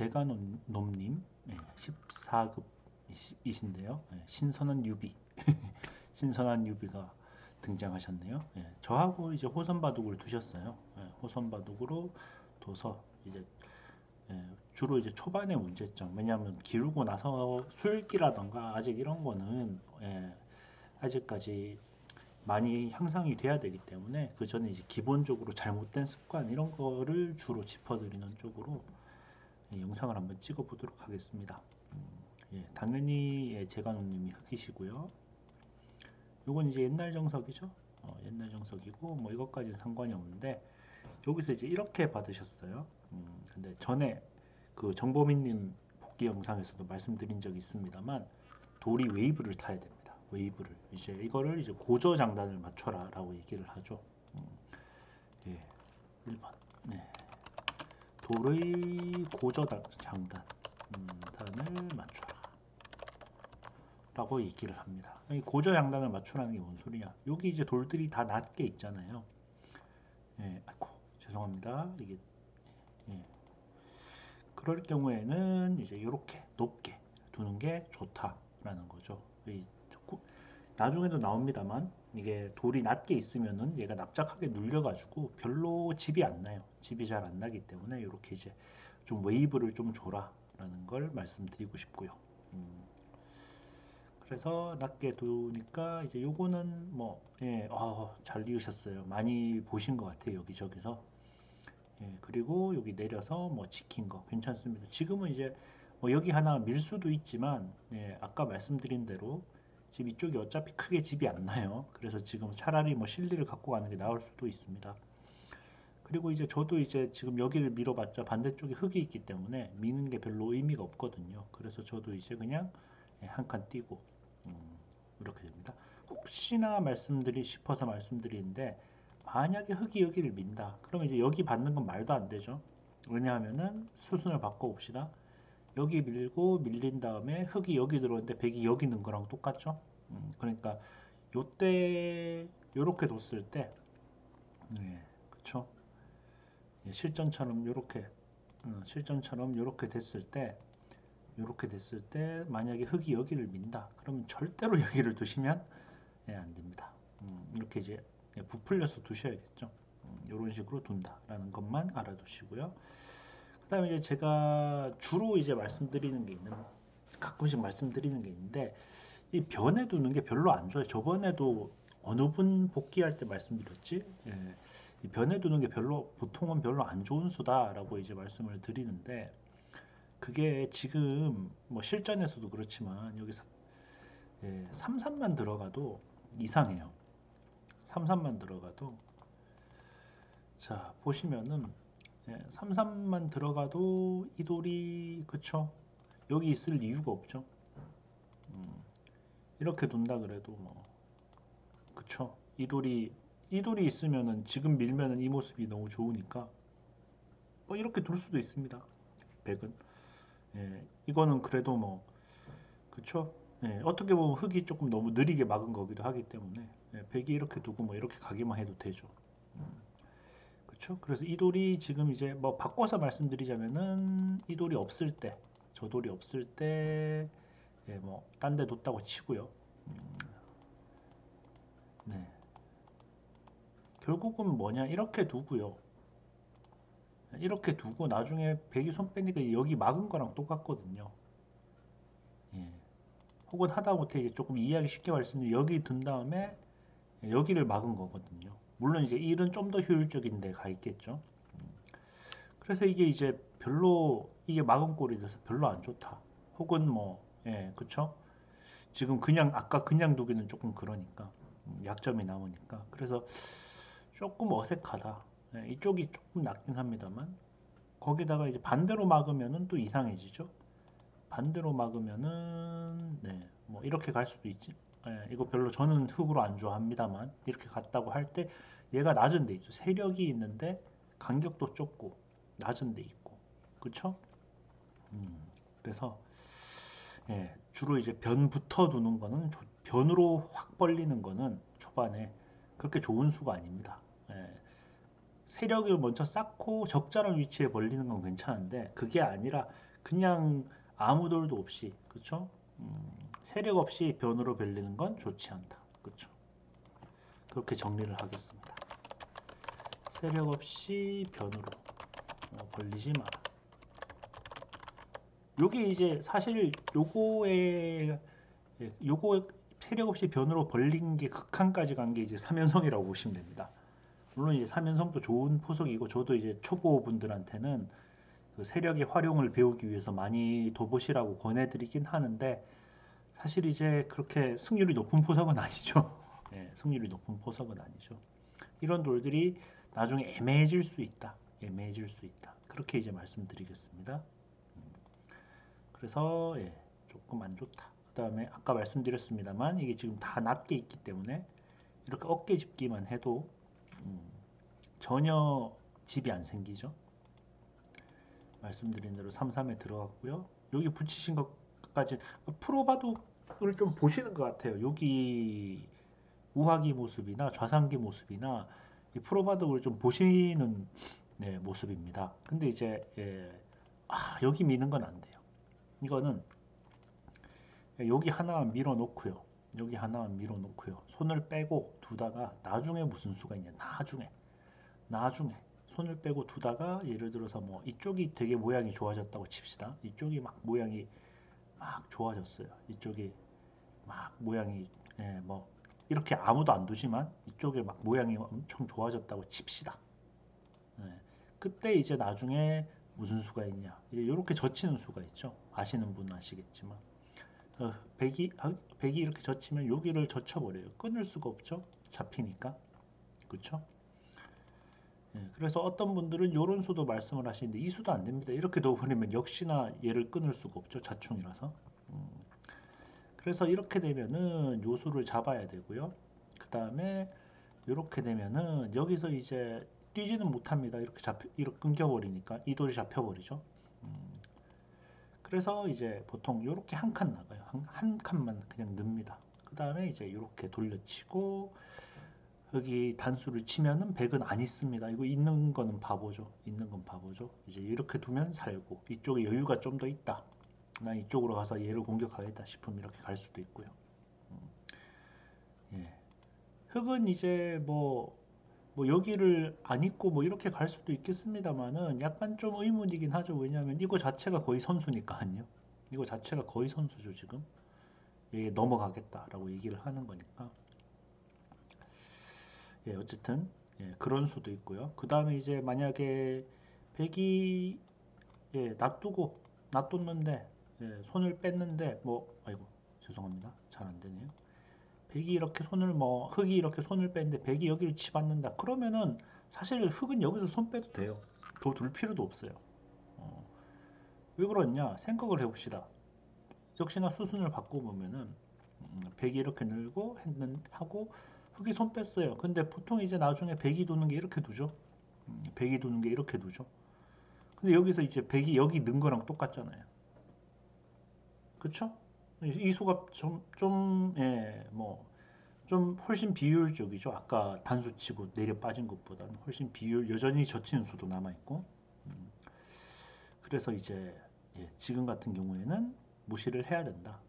제가 놈, 놈님 예, 14급이신데요. 예, 신선한 유비 신선한 유비가 등장하셨네요. 예, 저하고 이제 호선 바둑을 두셨어요. 예, 호선 바둑으로 둬서 이제 예, 주로 이제 초반의 문제점. 왜냐하면 기르고 나서 술기라던가 아직 이런 거는 예, 아직까지 많이 향상이 돼야 되기 때문에 그 전에 이제 기본적으로 잘못된 습관 이런 거를 주로 짚어드리는 쪽으로 예, 영상을 한번 찍어 보도록 하겠습니다. 음, 예, 당연히 예, 제가놈님이 흑이시고요. 요건 이제 옛날 정석이죠. 어, 옛날 정석이고 뭐 이것까지는 상관이 없는데 여기서 이제 이렇게 받으셨어요. 음, 근데 전에 그 정보민님 복귀 영상에서도 말씀드린 적이 있습니다만 돌이 웨이브를 타야 됩니다. 웨이브를 이제 이거를 이제 고저 장단을 맞춰라 라고 얘기를 하죠. 음, 예, 1번. 네. 돌의 고저 다- 장단 음, 단을 맞춰라. 라고 얘기를 합니다. 이 고저 양단을 맞추라는 게 뭔 소리냐? 여기 이제 돌들이 다 낮게 있잖아요. 예, 아이고 죄송합니다. 이게 예. 그럴 경우에는 이제 이렇게 높게 두는 게 좋다라는 거죠. 나중에도 나옵니다만 이게 돌이 낮게 있으면은 얘가 납작하게 눌려가지고 별로 집이 안 나요. 집이 잘 안 나기 때문에 이렇게 이제 좀 웨이브를 좀 줘라라는 걸 말씀드리고 싶고요. 음, 그래서 낮게 두니까 이제 요거는 뭐, 예, 어, 잘 이으셨어요. 많이 보신 것 같아요. 여기저기서. 예, 그리고 여기 내려서 뭐 지킨 거 괜찮습니다. 지금은 이제 뭐 여기 하나 밀 수도 있지만, 예, 아까 말씀드린 대로 집 이쪽이 어차피 크게 집이 안 나요. 그래서 지금 차라리 뭐 실리를 갖고 가는 게 나을 수도 있습니다. 그리고 이제 저도 이제 지금 여기를 밀어봤자 반대쪽에 흙이 있기 때문에 미는 게 별로 의미가 없거든요. 그래서 저도 이제 그냥 예, 한칸 띄고 음, 이렇게 됩니다. 혹시나 말씀드리 싶어서 말씀드리는데 만약에 흙이 여기를 민다. 그러면 이제 여기 받는 건 말도 안 되죠. 왜냐하면은 수순을 바꿔 봅시다. 여기 밀고 밀린 다음에 흙이 여기 들어오는데 백이 여기 있는 거랑 똑같죠. 음, 그러니까 요때 요렇게 뒀을 때 예, 그쵸? 예, 실전처럼 요렇게 음, 실전처럼 요렇게 됐을 때 이렇게 됐을 때 만약에 흙이 여기를 민다 그러면 절대로 여기를 두시면 예, 안 됩니다 음, 이렇게 이제 예, 부풀려서 두셔야겠죠 이런 식으로 둔다라는 것만 알아두시고요 그 다음에 이제 제가 주로 이제 말씀드리는 게 있는 가끔씩 말씀드리는 게 있는데 이 변에 두는 게 별로 안 좋아요. 저번에도 어느 분 복귀할 때 말씀드렸지? 예, 이 변에 두는 게 별로 보통은 별로 안 좋은 수다라고 이제 말씀을 드리는데 그게 지금 뭐 실전에서도 그렇지만 여기서 예, 33만 들어가도 이상해요. 33만 들어가도. 자 보시면은 예, 33만 들어가도 이 돌이 그쵸 여기 있을 이유가 없죠. 음, 이렇게 둔다 그래도 뭐 그쵸 이 돌이 이 돌이 있으면은 지금 밀면은 이 모습이 너무 좋으니까 뭐 이렇게 둘 수도 있습니다. 백은 예, 이거는 그래도 뭐 그쵸? 예, 어떻게 보면 흙이 조금 너무 느리게 막은 거기도 하기 때문에 예, 백이 이렇게 두고 뭐 이렇게 가기만 해도 되죠. 음, 그쵸? 그래서 이 돌이 지금 이제 뭐 바꿔서 말씀드리자면은 이 돌이 없을 때, 저 돌이 없을 때, 예, 뭐딴 데 뒀다고 치고요. 음, 네. 결국은 뭐냐 이렇게 두고요. 이렇게 두고 나중에 백이 손 빼니까 여기 막은 거랑 똑같거든요. 예. 혹은 하다못해 이제 조금 이해하기 쉽게 말씀드리면 여기 둔 다음에 여기를 막은 거거든요. 물론 이제 일은 좀 더 효율적인 데 가 있겠죠. 음. 그래서 이게 이제 별로 이게 꼴이 돼서 별로 안 좋다. 혹은 뭐 예, 그쵸? 지금 그냥 아까 그냥 두기는 조금 그러니까 음, 약점이 남으니까 그래서 조금 어색하다. 예, 이쪽이 조금 낫긴 합니다만 거기다가 이제 반대로 막으면은 또 이상해지죠. 반대로 막으면은 네, 뭐 이렇게 갈 수도 있지. 예, 이거 별로 저는 흙으로 안 좋아합니다만 이렇게 갔다고 할 때 얘가 낮은 데 있죠. 세력이 있는데 간격도 좁고 낮은 데 있고 그쵸? 음, 그래서 예, 주로 이제 변부터 두는 거는 조- 변으로 확 벌리는 거는 초반에 그렇게 좋은 수가 아닙니다. 예, 세력을 먼저 쌓고 적절한 위치에 벌리는 건 괜찮은데 그게 아니라 그냥 아무 돌도 없이 그렇죠? 음, 세력 없이 변으로 벌리는 건 좋지 않다. 그렇죠? 그렇게 정리를 하겠습니다. 세력 없이 변으로 어, 벌리지 마라. 요게 이제 사실 요거에 예, 요거 세력 없이 변으로 벌린 게 극한까지 간 게 이제 삼연성이라고 보시면 됩니다. 물론 이제 삼연성도 좋은 포석이고 저도 이제 초보 분들한테는 그 세력의 활용을 배우기 위해서 많이 도보시라고 권해드리긴 하는데 사실 이제 그렇게 승률이 높은 포석은 아니죠. 예, 승률이 높은 포석은 아니죠. 이런 돌들이 나중에 애매해질 수 있다. 애매해질 수 있다. 그렇게 이제 말씀드리겠습니다. 음, 그래서 예, 조금 안 좋다. 그 다음에 아까 말씀드렸습니다만 이게 지금 다 낮게 있기 때문에 이렇게 어깨 짚기만 해도 음, 전혀 집이 안 생기죠. 말씀드린 대로 33에 들어갔고요. 여기 붙이신 것까지 프로바둑 을 좀 보시는 것 같아요. 여기 우하기 모습이나 좌상기 모습이나 이 프로바둑을 좀 보시는 네, 모습입니다. 근데 이제 예, 아, 여기 미는 건 안 돼요. 이거는 여기 하나만 밀어 놓고요. 여기 하나만 밀어 놓고요. 손을 빼고 두다가 나중에 무슨 수가 있냐? 나중에 나중에 손을 빼고 두다가 예를 들어서 뭐 이쪽이 되게 모양이 좋아졌다고 칩시다. 이쪽이 막 모양이 막 좋아졌어요. 이쪽이 막 모양이 예, 뭐 이렇게 아무도 안 두지만 이쪽에 막 모양이 엄청 좋아졌다고 칩시다. 예, 그때 이제 나중에 무슨 수가 있냐? 이렇게 젖히는 수가 있죠. 아시는 분은 아시겠지만 어, 백이 아, 백이 이렇게 젖히면 여기를 젖혀버려요. 끊을 수가 없죠. 잡히니까 그렇죠? 예, 그래서 어떤 분들은 이런 수도 말씀을 하시는데 이 수도 안 됩니다. 이렇게 넣어버리면 역시나 얘를 끊을 수가 없죠. 자충이라서. 음, 그래서 이렇게 되면은 요 수를 잡아야 되고요. 그 다음에 이렇게 되면은 여기서 이제 뛰지는 못합니다. 이렇게 잡혀 이렇게 끊겨버리니까 이 돌이 잡혀버리죠. 음, 그래서 이제 보통 이렇게 한 칸 나가요. 한, 한 칸만 그냥 넣습니다. 그 다음에 이제 이렇게 돌려치고 여기 단수를 치면은 100은 안 있습니다. 이거 있는 거는 바보죠. 있는 건 바보죠. 이제 이렇게 두면 살고 이쪽에 여유가 좀 더 있다. 나 이쪽으로 가서 얘를 공격하겠다 싶으면 이렇게 갈 수도 있고요. 음. 예. 흙은 이제 뭐, 뭐 여기를 안 있고 뭐 이렇게 갈 수도 있겠습니다만은 약간 좀 의문이긴 하죠. 왜냐하면 이거 자체가 거의 선수니까요. 이거 자체가 거의 선수죠 지금. 얘 넘어가겠다라고 얘기를 하는 거니까. 예, 어쨌든 예, 그런 수도 있고요. 그 다음에 이제 만약에 백이 예, 놔두고 놔뒀는데 예, 손을 뺐는데 뭐 아이고 죄송합니다. 잘 안 되네요. 백이 이렇게 손을 뭐 흙이 이렇게 손을 뺐는데 백이 여기를 치받는다. 그러면은 사실 흙은 여기서 손 빼도 돼요. 더 둘 필요도 없어요. 어, 왜 그러냐 생각을 해봅시다. 역시나 수순을 바꿔보면은 음, 백이 이렇게 늘고 했는 하고 흙이 손 뺐어요. 근데 보통 이제 나중에 백이 도는 게 이렇게 두죠. 음, 백이 도는 게 이렇게 두죠. 근데 여기서 이제 백이 여기 는 거랑 똑같잖아요. 그쵸? 이 수가 좀, 좀, 예, 뭐, 좀 훨씬 비효율적이죠. 아까 단수 치고 내려 빠진 것보다는 훨씬 비율, 여전히 젖히는 수도 남아있고. 음, 그래서 이제, 예, 지금 같은 경우에는 무시를 해야 된다.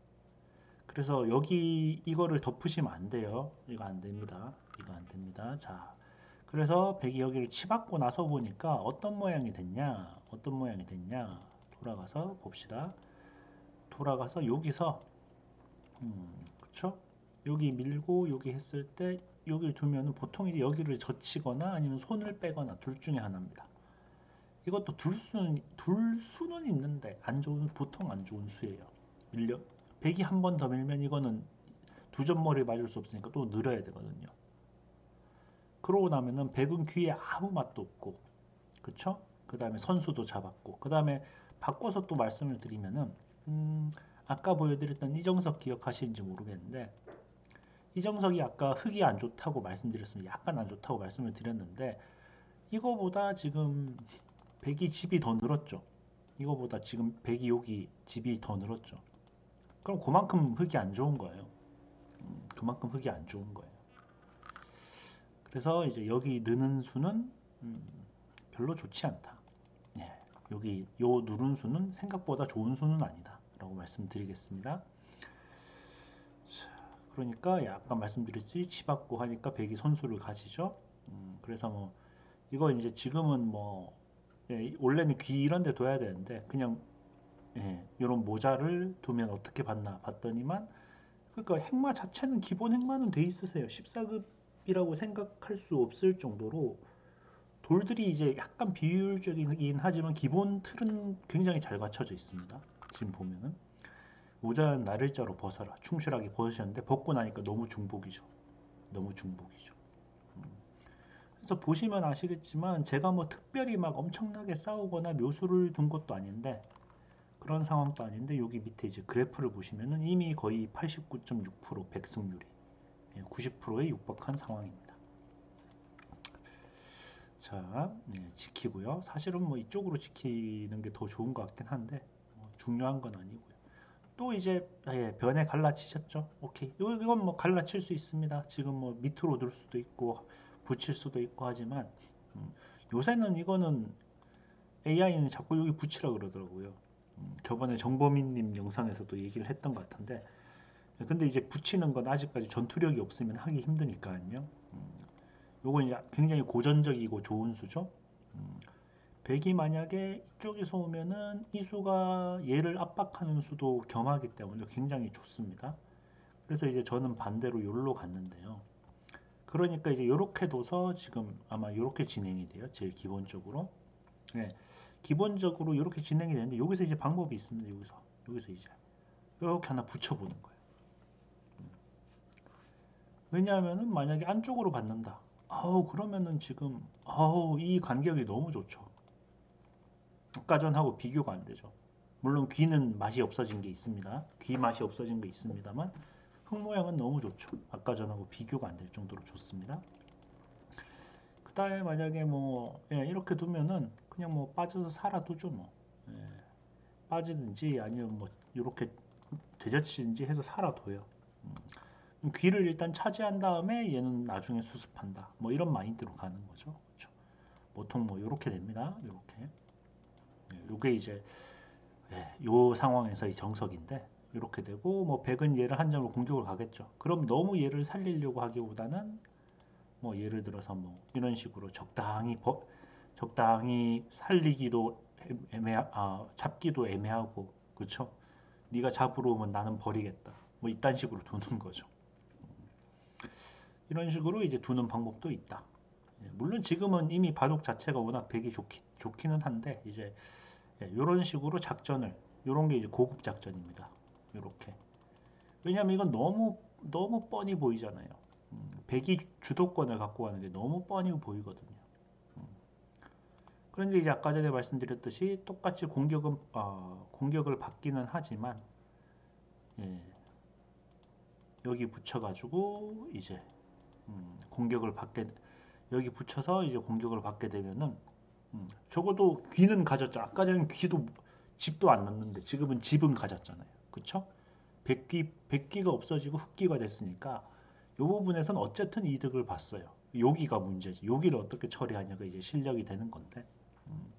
그래서 여기 이거를 덮으시면 안 돼요. 이거 안 됩니다. 이거 안 됩니다. 자, 그래서 백이 여기를 치받고 나서 보니까 어떤 모양이 됐냐? 어떤 모양이 됐냐? 돌아가서 봅시다. 돌아가서 여기서 음, 그렇죠? 여기 밀고 여기 했을 때 여기를 두면은 보통 이제 여기를 젖히거나 아니면 손을 빼거나 둘 중에 하나입니다. 이것도 둘 수는 둘 수는 있는데 안 좋은 보통 안 좋은 수예요. 밀려 백이 한 번 더 밀면 이거는 두 점머리 맞을 수 없으니까 또 늘어야 되거든요. 그러고 나면은 백은 귀에 아무 맛도 없고, 그쵸? 그 다음에 선수도 잡았고, 그 다음에 바꿔서 또 말씀을 드리면은, 음, 아까 보여드렸던 이정석 기억하시는지 모르겠는데, 이정석이 아까 흙이 안 좋다고 말씀드렸습니다. 약간 안 좋다고 말씀을 드렸는데, 이거보다 지금 백이 집이 더 늘었죠. 이거보다 지금 백이 여기 집이 더 늘었죠. 그럼 그만큼 흙이 안 좋은 거예요. 음, 그만큼 흙이 안 좋은 거예요. 그래서 이제 여기 느는 수는 음, 별로 좋지 않다. 예. 여기 요 누른 수는 생각보다 좋은 수는 아니다 라고 말씀드리겠습니다. 자, 그러니까 약간 말씀드렸지 치받고 하니까 백이 선수를 가지죠. 음, 그래서 뭐 이거 이제 지금은 뭐 예, 원래는 귀 이런 데 둬야 되는데 그냥 예, 이런 모자를 두면 어떻게 봤나 봤더니만 그러니까 행마 자체는 기본 행마는 돼 있으세요. 14급이라고 생각할 수 없을 정도로 돌들이 이제 약간 비효율적이긴 하지만 기본 틀은 굉장히 잘 갖춰져 있습니다. 지금 보면은 모자는 나를 자로 벗어라 충실하게 벗으셨는데 벗고 나니까 너무 중복이죠. 너무 중복이죠. 음. 그래서 보시면 아시겠지만 제가 뭐 특별히 막 엄청나게 싸우거나 묘수를 둔 것도 아닌데 그런 상황도 아닌데 여기 밑에 이제 그래프를 보시면은 이미 거의 89.6% 백승률이 90%에 육박한 상황입니다. 자, 네, 지키고요. 사실은 뭐 이쪽으로 지키는 게 더 좋은 것 같긴 한데 뭐 중요한 건 아니고요. 또 이제 예, 변에 갈라치셨죠? 오케이. 이건 뭐 갈라칠 수 있습니다. 지금 뭐 밑으로 둘 수도 있고 붙일 수도 있고 하지만 음, 요새는 이거는 AI는 자꾸 여기 붙이라 그러더라고요. 음, 저번에 정범인님 영상에서도 얘기를 했던 것 같은데 근데 이제 붙이는 건 아직까지 전투력이 없으면 하기 힘드니까요. 음, 요건 이제 굉장히 고전적이고 좋은 수죠. 음, 백이 만약에 이쪽에서 오면은 이 수가 얘를 압박하는 수도 겸하기 때문에 굉장히 좋습니다. 그래서 이제 저는 반대로 요로 갔는데요. 그러니까 이제 요렇게 둬서 지금 아마 요렇게 진행이 돼요. 제일 기본적으로. 네. 기본적으로 이렇게 진행이 되는데 여기서 이제 방법이 있습니다. 여기서 여기서 이제 이렇게 하나 붙여보는 거예요. 음. 왜냐하면은 만약에 안쪽으로 받는다. 아우 그러면은 지금 아우 이 간격이 너무 좋죠. 아까 전하고 비교가 안 되죠. 물론 귀는 맛이 없어진 게 있습니다. 귀 맛이 없어진 게 있습니다만 흙 모양은 너무 좋죠. 아까 전하고 비교가 안 될 정도로 좋습니다. 그 다음에 만약에 뭐 예, 이렇게 두면은 그냥 뭐 빠져서 살아두죠 뭐 예, 빠지든지 아니면 뭐 이렇게 되젖히든지 해서 살아둬요. 음. 귀를 일단 차지한 다음에 얘는 나중에 수습한다. 뭐 이런 마인드로 가는 거죠. 그렇죠? 보통 뭐 이렇게 됩니다. 이렇게. 이게 예, 이제 예, 요 상황에서의 정석인데 이렇게 되고 뭐 백은 얘를 한 점을 공격을 가겠죠. 그럼 너무 얘를 살리려고 하기보다는 뭐 예를 들어서 뭐 이런 식으로 적당히 버, 적당히 살리기도 애매 아 잡기도 애매하고 그렇죠? 네가 잡으러 오면 나는 버리겠다. 뭐 이딴 식으로 두는 거죠. 이런 식으로 이제 두는 방법도 있다. 예, 물론 지금은 이미 바둑 자체가 워낙 백이 좋기, 좋기는 한데 이제 이런 예, 식으로 작전을 이런 게 이제 고급 작전입니다. 이렇게 왜냐하면 이건 너무 너무 뻔히 보이잖아요. 백이 주도권을 갖고 가는 게 너무 뻔히 보이거든요. 음. 그런데 이제 아까 전에 말씀드렸듯이 똑같이 공격은 어, 공격을 받기는 하지만 예, 여기 붙여가지고 이제 음, 공격을 받게 여기 붙여서 이제 공격을 받게 되면은 음, 적어도 귀는 가졌죠. 아까 전에 귀도 집도 안 났는데 지금은 집은 가졌잖아요. 그쵸? 백귀 백귀가 없어지고 흑귀가 됐으니까 이 부분에서는 어쨌든 이득을 봤어요. 여기가 문제지. 여기를 어떻게 처리하냐가 이제 실력이 되는 건데. 음.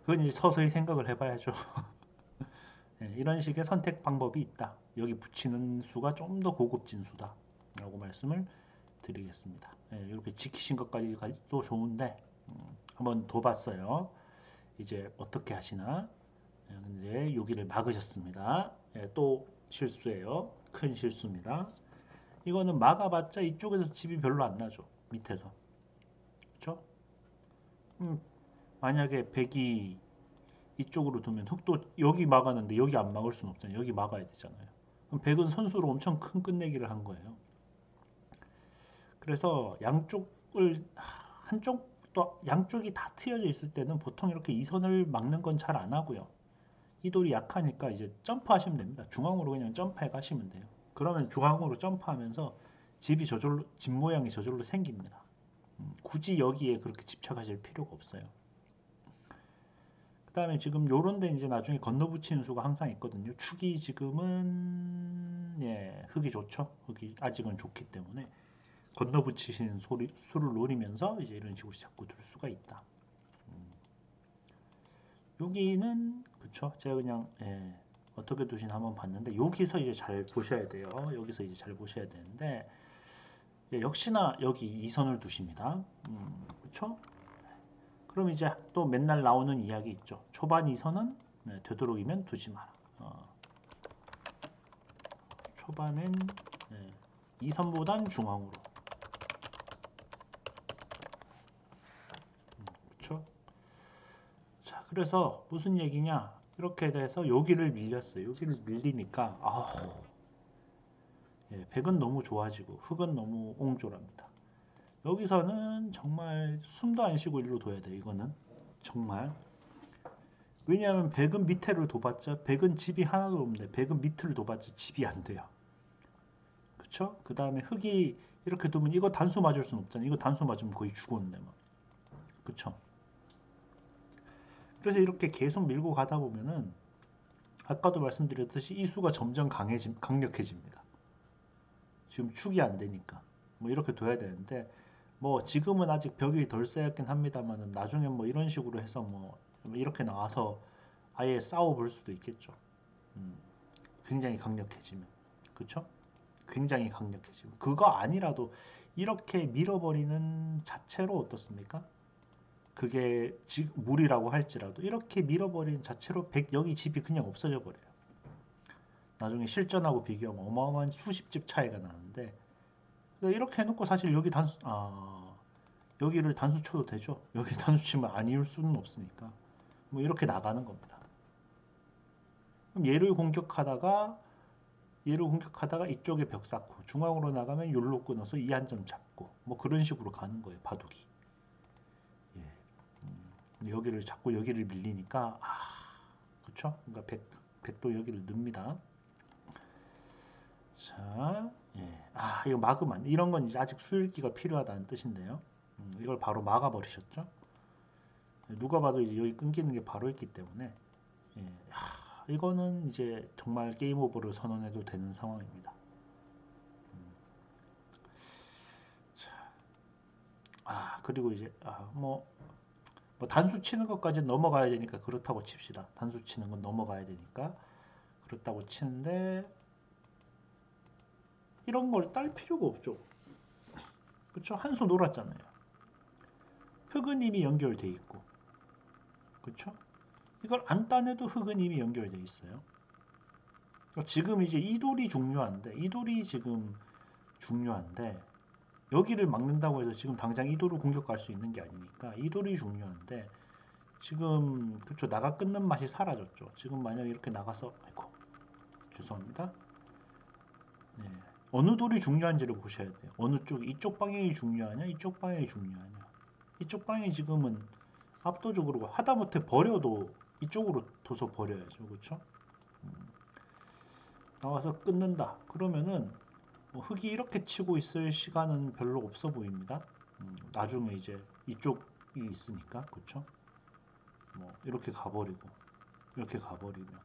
그건 이제 서서히 생각을 해봐야죠. 네, 이런 식의 선택 방법이 있다. 여기 붙이는 수가 좀 더 고급진 수다. 라고 말씀을 드리겠습니다. 네, 이렇게 지키신 것까지도 좋은데 음, 한번 더 봤어요. 이제 어떻게 하시나? 네, 근데 여기를 막으셨습니다. 네, 또 실수예요. 큰 실수입니다. 이거는 막아봤자 이쪽에서 집이 별로 안 나죠. 밑에서. 그렇죠? 음, 만약에 백이 이쪽으로 두면 흑도 여기 막았는데 여기 안 막을 수는 없잖아요. 여기 막아야 되잖아요. 그럼 백은 선수로 엄청 큰 끝내기를 한 거예요. 그래서 양쪽을 한쪽도 양쪽이 다 트여져 있을 때는 보통 이렇게 이 선을 막는 건 잘 안 하고요. 이 돌이 약하니까 이제 점프하시면 됩니다. 중앙으로 그냥 점프해 가시면 돼요. 그러면 중앙으로 점프하면서 집이 저절로 집 모양이 저절로 생깁니다. 음, 굳이 여기에 그렇게 집착하실 필요가 없어요. 그 다음에 지금 요런 데 이제 나중에 건너붙이는 수가 항상 있거든요. 축이 지금은 예 흙이 좋죠. 흙이 아직은 좋기 때문에 건너붙이시는 소리, 수를 노리면서 이제 이런 식으로 자꾸 둘 수가 있다. 음. 여기는 그쵸? 제가 그냥 예, 어떻게 두시나 한번 봤는데 여기서 이제 잘 보셔야 돼요. 여기서 이제 잘 보셔야 되는데 예, 역시나 여기 이 선을 두십니다. 음, 그쵸? 그럼 이제 또 맨날 나오는 이야기 있죠. 초반 이 선은 네, 되도록이면 두지 마라. 어, 초반엔 예, 이 선보단 중앙으로. 음, 그쵸? 자, 그래서 무슨 얘기냐? 이렇게 돼서 여기를 밀렸어요. 여기를 밀리니까 아우, 예, 백은 너무 좋아지고 흙은 너무 옹졸합니다. 여기서는 정말 숨도 안 쉬고 일로 둬야 돼. 이거는 정말 왜냐하면 백은 밑에를 둬봤자 백은 집이 하나도 없는데 백은 밑을 둬봤자 집이 안 돼요. 그쵸? 그 다음에 흙이 이렇게 두면 이거 단수 맞을 수는 없잖아. 이거 단수 맞으면 거의 죽었는데 뭐. 그쵸? 그래서 이렇게 계속 밀고 가다 보면은 아까도 말씀드렸듯이 이 수가 점점 강해지, 강력해집니다. 지금 축이 안 되니까 뭐 이렇게 둬야 되는데 뭐 지금은 아직 벽이 덜 쌓였긴 합니다만은 나중에 뭐 이런 식으로 해서 뭐 이렇게 나와서 아예 싸워 볼 수도 있겠죠. 음, 굉장히 강력해지면 그쵸? 굉장히 강력해지면 그거 아니라도 이렇게 밀어버리는 자체로 어떻습니까? 그게 지- 물이라고 할지라도 이렇게 밀어버리는 자체로 백 여기 집이 그냥 없어져 버려요. 나중에 실전하고 비교하면 어마어마한 수십 집 차이가 나는데 그러니까 이렇게 해놓고 사실 여기 단수 아 여기를 단수 쳐도 되죠. 여기 단수 치면 아니올 수는 없으니까 뭐 이렇게 나가는 겁니다. 그럼 얘를 공격하다가 얘를 공격하다가 이쪽에 벽 쌓고 중앙으로 나가면 요로 끊어서 이 한 점 잡고 뭐 그런 식으로 가는 거예요. 바둑이. 예. 음, 여기를 자꾸 여기를 밀리니까 아 그렇죠? 그러니까 백 백도 여기를 넣습니다. 자, 예. 아 이거 막으면 이런 건 이제 아직 수읽기가 필요하다는 뜻인데요. 음, 이걸 바로 막아 버리셨죠? 누가 봐도 이제 여기 끊기는 게 바로 있기 때문에 예. 아, 이거는 이제 정말 게임 오버를 선언해도 되는 상황입니다. 음. 자, 아 그리고 이제 아, 뭐, 뭐 단수 치는 것까지 넘어가야 되니까 그렇다고 칩시다. 단수 치는 건 넘어가야 되니까 그렇다고 치는데 이런 걸 딸 필요가 없죠. 그렇죠? 한수 놀았잖아요. 이미 연결돼 있고, 그렇죠? 이걸 안 따내도 이미 연결돼 있어요. 그러니까 지금 이제 이 돌이 중요한데, 이 돌이 지금 중요한데 여기를 막는다고 해서 지금 당장 이 돌을 공격할 수 있는 게 아니니까 이 돌이 중요한데 지금 그쵸 나가 끊는 맛이 사라졌죠. 지금 만약 이렇게 나가서 아이고 죄송합니다. 네. 어느 돌이 중요한지를 보셔야 돼요. 어느 쪽 이쪽 방향이 중요하냐 이쪽 방향이 중요하냐 이쪽 방향이 지금은 압도적으로 하다못해 버려도 이쪽으로 둬서 버려야죠. 그렇죠? 나와서 끊는다. 그러면은 뭐 흙이 이렇게 치고 있을 시간은 별로 없어 보입니다. 음, 나중에 이제 이쪽이 있으니까 그렇죠? 뭐 이렇게 가버리고 이렇게 가버리면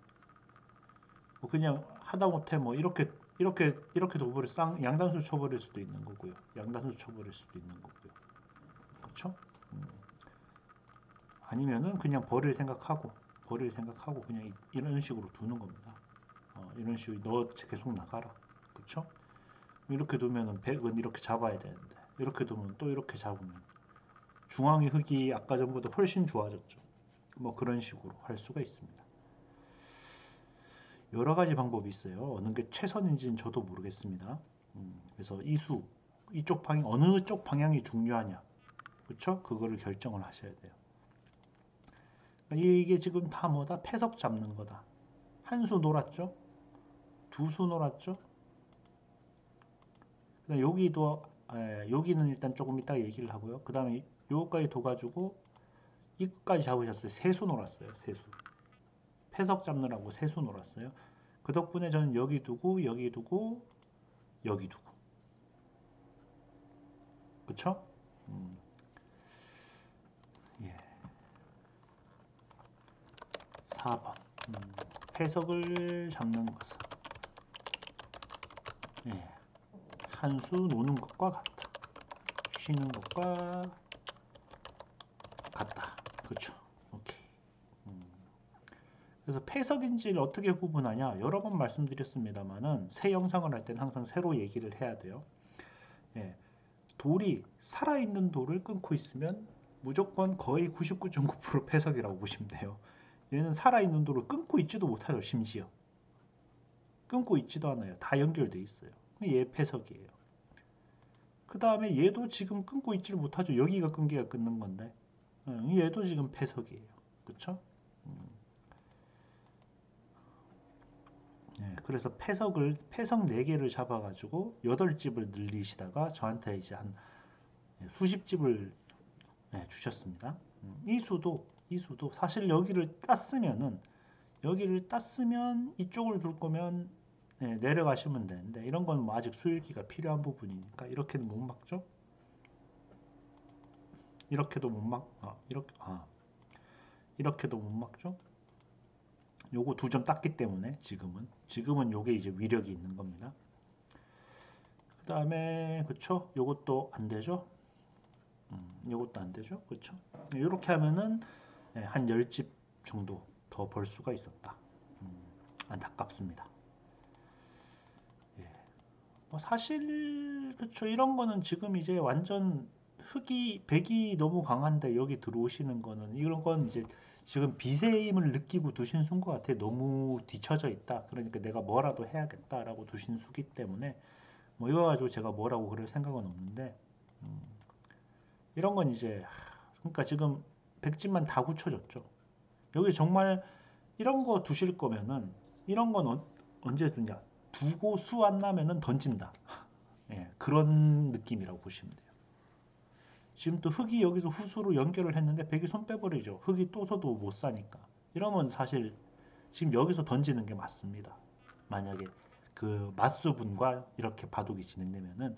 뭐 그냥 하다못해 뭐 이렇게 이렇게 이렇게 도버리 쌍 양단수 쳐버릴 수도 있는 거고요. 양단수 쳐버릴 수도 있는 거고요. 그렇죠? 음. 아니면은 그냥 버릴 생각하고 버릴 생각하고 그냥 이- 이런 식으로 두는 겁니다. 어, 이런 식으로 너 계속 나가라. 그렇죠? 이렇게 두면은 백은 이렇게 잡아야 되는데 이렇게 두면 또 이렇게 잡으면 중앙의 흙이 아까 전보다 훨씬 좋아졌죠. 뭐 그런 식으로 할 수가 있습니다. 여러 가지 방법이 있어요. 어느 게 최선인지는 저도 모르겠습니다. 음, 그래서 이수 이쪽 방향 어느 쪽 방향이 중요하냐, 그렇죠? 그거를 결정을 하셔야 돼요. 그러니까 이게 지금 다 뭐다 패석 잡는 거다. 한 수 놀았죠? 두 수 놀았죠? 그다음 여기도 에, 여기는 일단 조금 이따 얘기를 하고요. 그 다음에 요거까지 둬가지고 이까지 잡으셨어요. 세 수 놀았어요. 세 수. 패석 잡느라고 세수 놀았어요. 그 덕분에 저는 여기 두고 여기 두고 여기 두고. 그쵸? 음. 예. 4번. 음, 패석을 잡는 것은 예. 한수 노는 것과 같다. 쉬는 것과 같다. 음. 그래서 폐석인지를 어떻게 구분하냐 여러 번 말씀드렸습니다만은 새 영상을 할 때는 항상 새로 얘기를 해야 돼요. 예, 돌이 살아있는 돌을 끊고 있으면 무조건 거의 99.9% 폐석이라고 보시면 돼요. 얘는 살아있는 돌을 끊고 있지도 못하죠 심지어 끊고 있지도 않아요. 다 연결돼 있어요. 얘 폐석이에요. 그 다음에 얘도 지금 끊고 있지를 못하죠. 여기가 끊기가 끊는 건데 응, 얘도 지금 폐석이에요. 음. 네, 그래서 폐석을 폐석 4개를 잡아가지고 8집을 늘리시다가 저한테 이제 한 수십 집을 네, 주셨습니다. 음, 이 수도 이 수도 사실 여기를 땄으면은 여기를 땄으면 이쪽을 둘 거면 네, 내려가시면 되는데 이런 건 뭐 아직 수일기가 필요한 부분이니까 이렇게는 못 막죠. 이렇게도 못 막, 아, 이렇게, 아, 이렇게도 못 막죠. 요거 두 점 땄기 때문에 지금은 지금은 요게 이제 위력이 있는 겁니다. 그 다음에 그쵸? 요것도 안 되죠. 음, 요것도 안 되죠. 그쵸? 이렇게 하면은 네, 한 10집 정도 더 벌 수가 있었다. 음, 안타깝습니다. 예. 뭐 사실 그쵸 이런 거는 지금 이제 완전 흙이 백이 너무 강한데 여기 들어오시는 거는 이런 건 이제 지금 힘을 느끼고 두신 수인 것 같아. 너무 뒤쳐져 있다. 그러니까 내가 뭐라도 해야겠다라고 두신 수기 때문에 뭐 이거 가지고 제가 뭐라고 그럴 생각은 없는데 음, 이런 건 이제 그러니까 지금 백집만 다 굳혀졌죠. 여기 정말 이런 거 두실 거면은 이런 건 어, 언제 두냐? 두고 수 안 나면은 던진다. 예, 그런 느낌이라고 보시면 돼요. 지금 또 흙이 여기서 후수로 연결을 했는데 백이 손 빼버리죠. 흙이 또 서도 못 사니까. 이러면 사실 지금 여기서 던지는 게 맞습니다. 만약에 그 맞수분과 이렇게 바둑이 진행되면은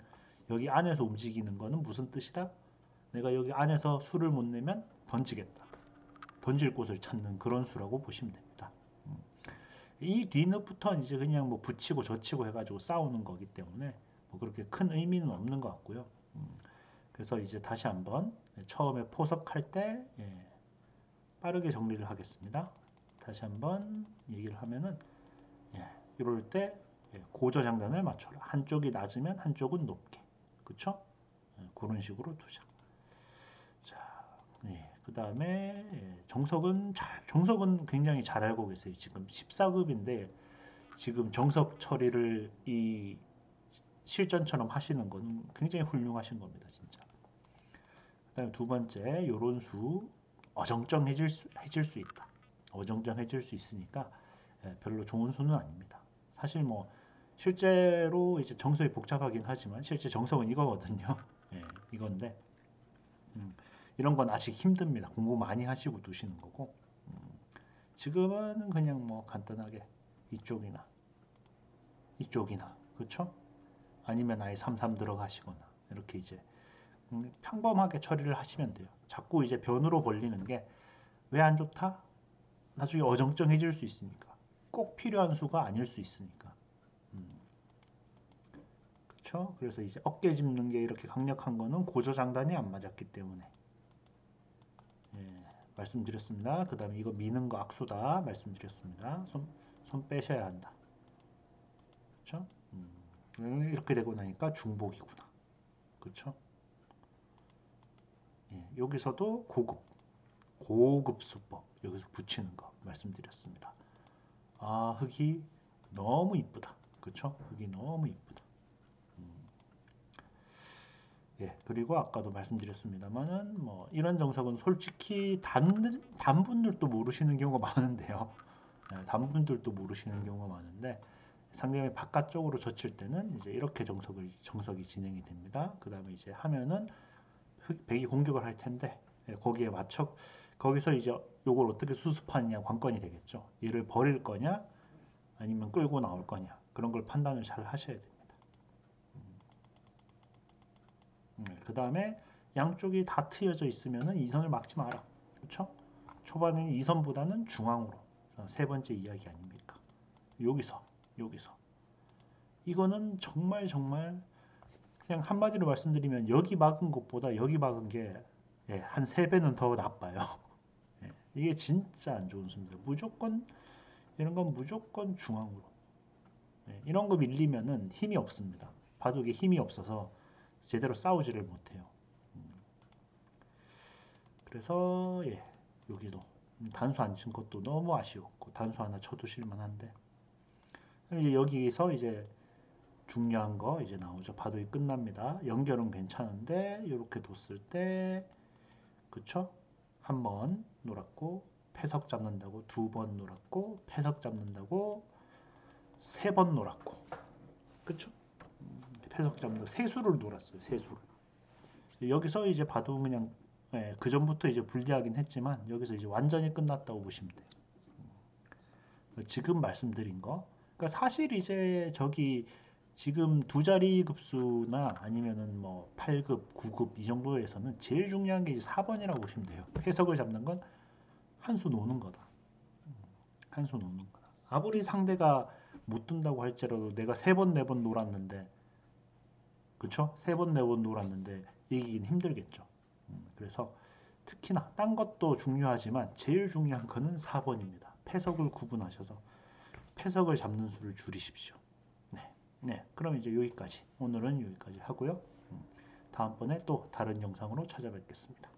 여기 안에서 움직이는 거는 무슨 뜻이다? 내가 여기 안에서 수를 못 내면 던지겠다. 던질 곳을 찾는 그런 수라고 보시면 됩니다. 음. 이 뒤늦부터 이제 그냥 뭐 붙이고 젖히고 해가지고 싸우는 거기 때문에 뭐 그렇게 큰 의미는 없는 것 같고요. 음. 그래서 이제 다시 한번 처음에 포석할 때 예, 빠르게 정리를 하겠습니다. 다시 한번 얘기를 하면은 예, 이럴 때 예, 고저 장단을 맞춰라. 한쪽이 낮으면 한쪽은 높게. 그쵸? 예, 그런 식으로 두자. 자, 예, 그 다음에 예, 정석은 잘, 정석은 굉장히 잘 알고 계세요. 지금 14급인데 지금 정석 처리를 이 실전처럼 하시는 건 굉장히 훌륭하신 겁니다, 진짜. 그 다음에 두 번째 요런 수 어정쩡해질 수, 해질 수 있다. 어정쩡해질 수 있으니까 예, 별로 좋은 수는 아닙니다. 사실 뭐 실제로 이제 정석이 복잡하긴 하지만 실제 정석은 이거거든요. 예, 이건데 음, 이런 건 아직 힘듭니다. 공부 많이 하시고 두시는 거고 음, 지금은 그냥 뭐 간단하게 이쪽이나 이쪽이나 그렇죠? 아니면 아예 33 들어가시거나 이렇게 이제 음, 평범하게 처리를 하시면 돼요. 자꾸 이제 변으로 벌리는 게 왜 안 좋다? 나중에 어정쩡해질 수 있으니까. 꼭 필요한 수가 아닐 수 있으니까. 음. 그렇죠? 그래서 이제 어깨 짚는 게 이렇게 강력한 거는 고조장단이 안 맞았기 때문에. 예, 말씀드렸습니다. 그 다음에 이거 미는 거 악수다 말씀드렸습니다. 손, 손 빼셔야 한다. 그렇죠? 음, 이렇게 되고 나니까 중복이구나. 그렇죠? 예, 여기서도 고급, 고급 수법 여기서 붙이는 거 말씀드렸습니다. 아 흙이 너무 이쁘다. 그렇죠? 흙이 너무 이쁘다. 음. 예, 그리고 아까도 말씀드렸습니다만은 뭐 이런 정석은 솔직히 단 단분들도 모르시는 경우가 많은데요. 예, 단분들도 모르시는 경우가 많은데 상대방이 바깥쪽으로 젖힐 때는 이제 이렇게 정석을 정석이 진행이 됩니다. 그 다음에 이제 하면은 백이 공격을 할 텐데 예, 거기에 맞춰 거기서 이제 요걸 어떻게 수습하느냐 관건이 되겠죠. 얘를 버릴 거냐 아니면 끌고 나올 거냐 그런 걸 판단을 잘 하셔야 됩니다. 음. 네, 그 다음에 양쪽이 다 트여져 있으면은 이 선을 막지 마라. 그렇죠? 초반에는 이 선보다는 중앙으로 세 번째 이야기 아닙니까? 여기서 여기서 이거는 정말 정말 그냥 한마디로 말씀드리면 여기 막은 것보다 여기 막은 게 한 세 배는 더 나빠요. 예, 이게 진짜 안 좋은 수입니다. 무조건 이런 건 무조건 중앙으로. 네, 이런 거 밀리면은 힘이 없습니다. 바둑에 힘이 없어서 제대로 싸우지를 못해요. 음. 그래서 예, 여기도 음, 단수 안 친 것도 너무 아쉬웠고 단수 하나 쳐도 실만한데 이제 여기서 이제 중요한 거 이제 나오죠. 바둑이 끝납니다. 연결은 괜찮은데 이렇게 뒀을 때 그쵸? 한 번 놀았고 패석 잡는다고 두 번 놀았고 패석 잡는다고 세 번 놀았고 그쵸? 음, 패석 잡는다고 세 수를 놀았어요. 세 수를 여기서 이제 봐도 그냥 예, 그 전부터 이제 불리하긴 했지만 여기서 이제 완전히 끝났다고 보시면 돼요. 음. 지금 말씀드린 거. 그러니까 사실 이제 저기 지금 두 자리 급수나 아니면은 뭐 8급, 9급 이 정도에서는 제일 중요한 게 이제 4번이라고 보시면 돼요. 해석을 잡는 건 한 수 노는 거다. 한 수 노는 거다. 아무리 상대가 못 든다고 할지라도 내가 세 번, 네 번 놀았는데 그쵸? 세 번, 네 번 놀았는데 이기긴 힘들겠죠. 음, 그래서 특히나 딴 것도 중요하지만 제일 중요한 거는 4번입니다. 패석을 구분하셔서 패석을 잡는 수를 줄이십시오. 네, 네. 그럼 이제 여기까지 오늘은 여기까지 하고요. 음, 다음번에 또 다른 영상으로 찾아뵙겠습니다.